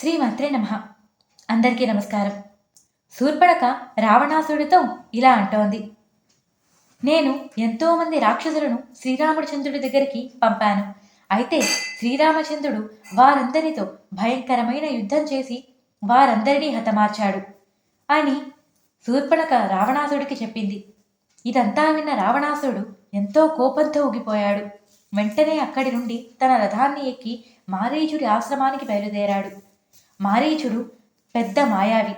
శ్రీమాత్రే నమ. అందరికీ నమస్కారం. శూర్పడక రావణాసుడితో ఇలా అంటోంది. నేను ఎంతోమంది రాక్షసులను శ్రీరామచంద్రుడి దగ్గరికి పంపాను. అయితే శ్రీరామచంద్రుడు వారందరితో భయంకరమైన యుద్ధం చేసి వారందరినీ హతమార్చాడు అని శూర్పణక రావణాసుడికి చెప్పింది. ఇదంతా విన్న రావణాసుడు ఎంతో కోపంతో ఊగిపోయాడు. వెంటనే అక్కడి నుండి తన రథాన్ని ఎక్కి మారీచుడి ఆశ్రమానికి బయలుదేరాడు. మారీచుడు పెద్ద మాయావి.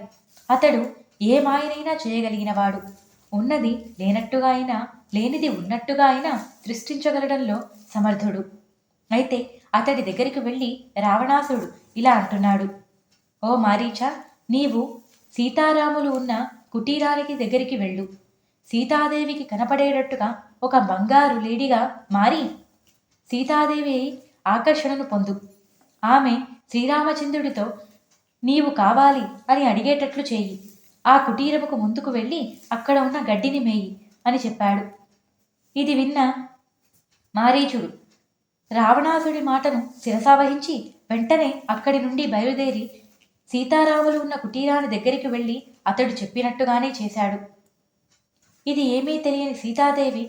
అతడు ఏ మాయనైనా చేయగలిగినవాడు. ఉన్నది లేనట్టుగా అయినా లేనిది ఉన్నట్టుగా అయినా సృష్టించగలడంలో సమర్థుడు. అయితే అతడి దగ్గరికి వెళ్ళి రావణాసుడు ఇలా అంటున్నాడు. ఓ మారీచ నీవు సీతారాములు ఉన్న కుటీరానికి దగ్గరికి వెళ్ళు. సీతాదేవికి కనపడేటట్టుగా ఒక బంగారు లేడిగా మారి సీతాదేవి ఆకర్షణను పొందు. ఆమె శ్రీరామచంద్రుడితో నీవు కావాలి అని అడిగేటట్లు చేయి. ఆ కుటీరముకు ముందుకు వెళ్ళి అక్కడ ఉన్న గడ్డిని మేయి అని చెప్పాడు. ఇది విన్న మారీచుడు రావణాసుడి మాటను శిరసావహించి వెంటనే అక్కడి నుండి బయలుదేరి సీతారాములు ఉన్న కుటీరాని దగ్గరికి వెళ్ళి అతడు చెప్పినట్టుగానే చేశాడు. ఇది ఏమీ తెలియని సీతాదేవి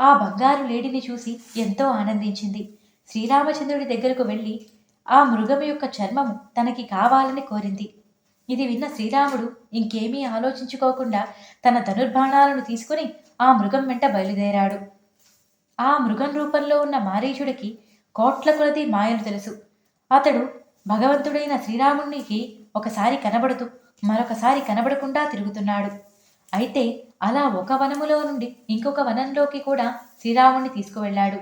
ఆ బంగారు లేడిని చూసి ఎంతో ఆనందించింది. శ్రీరామచంద్రుడి దగ్గరకు వెళ్ళి ఆ మృగము యొక్క చర్మము తనకి కావాలని కోరింది. ఇది విన్న శ్రీరాముడు ఇంకేమీ ఆలోచించుకోకుండా తన ధనుర్బాణాలను తీసుకుని ఆ మృగం వెంట బయలుదేరాడు. ఆ మృగం రూపంలో ఉన్న మారీచుడికి కోట్ల కొలది మాయలు తెలుసు. అతడు భగవంతుడైన శ్రీరామునికి ఒకసారి కనబడుతూ మరొకసారి కనబడకుండా తిరుగుతున్నాడు. అయితే అలా ఒక వనములో నుండి ఇంకొక వనంలోకి కూడా శ్రీరాముణ్ణి తీసుకువెళ్ళాడు.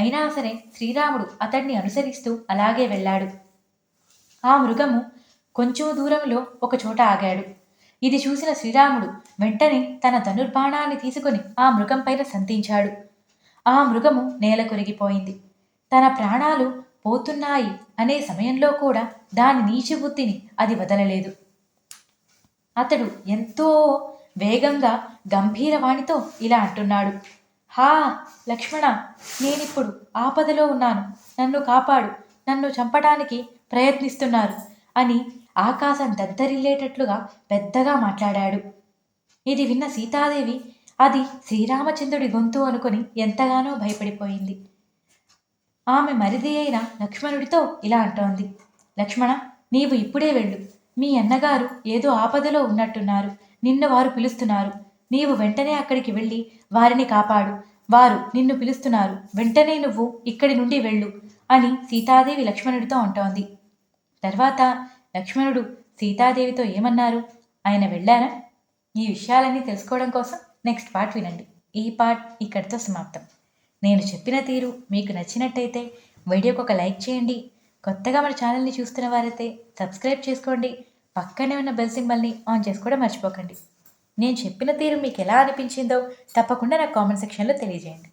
అయినా సరే శ్రీరాముడు అతడిని అనుసరిస్తూ అలాగే వెళ్ళాడు. ఆ మృగము కొంచెం దూరంలో ఒక చోట ఆగాడు. ఇది చూసిన శ్రీరాముడు వెంటనే తన ధనుర్బాణాన్ని తీసుకుని ఆ మృగం పైన సంధించాడు. ఆ మృగము నేల కొరిగిపోయింది. తన ప్రాణాలు పోతున్నాయి అనే సమయంలో కూడా దాని నీచి బుద్ధిని అది వదలలేదు. అతడు ఎంతో వేగంగా గంభీరవాణితో ఇలా అంటున్నాడు. హా లక్ష్మణ నేనిప్పుడు ఆపదలో ఉన్నాను. నన్ను కాపాడు. నన్ను చంపటానికి ప్రయత్నిస్తున్నారు అని ఆకాశం దద్దరిల్లేటట్లుగా పెద్దగా మాట్లాడాడు. ఇది విన్న సీతాదేవి అది శ్రీరామచంద్రుడి గొంతు అనుకుని ఎంతగానో భయపడిపోయింది. ఆమె మరిది అయిన లక్ష్మణుడితో ఇలా అంటోంది. లక్ష్మణ నీవు ఇప్పుడే వెళ్ళు. మీ అన్నగారు ఏదో ఆపదలో ఉన్నట్టున్నారు. నిన్న వారు పిలుస్తున్నారు. నీవు వెంటనే అక్కడికి వెళ్ళి వారిని కాపాడు. వారు నిన్ను పిలుస్తున్నారు. వెంటనే నువ్వు ఇక్కడి నుండి వెళ్ళు అని సీతాదేవి లక్ష్మణుడితో అంటోంది. తర్వాత లక్ష్మణుడు సీతాదేవితో ఏమన్నారు? ఆయన వెళ్ళారా? ఈ విషయాలన్నీ తెలుసుకోవడం కోసం నెక్స్ట్ పార్ట్ వినండి. ఈ పార్ట్ ఇక్కడితో సమాప్తం. నేను చెప్పిన తీరు మీకు నచ్చినట్టయితే వీడియోకి ఒక లైక్ చేయండి. కొత్తగా మన ఛానల్ని చూస్తున్న వారైతే సబ్స్క్రైబ్ చేసుకోండి. పక్కనే ఉన్న బెల్ సింబల్ని ఆన్ చేసుకోవడం మర్చిపోకండి. నేను చెప్పిన తీరు మీకు ఎలా అనిపించిందో తప్పకుండా నాకు కామెంట్ సెక్షన్లో తెలియజేయండి.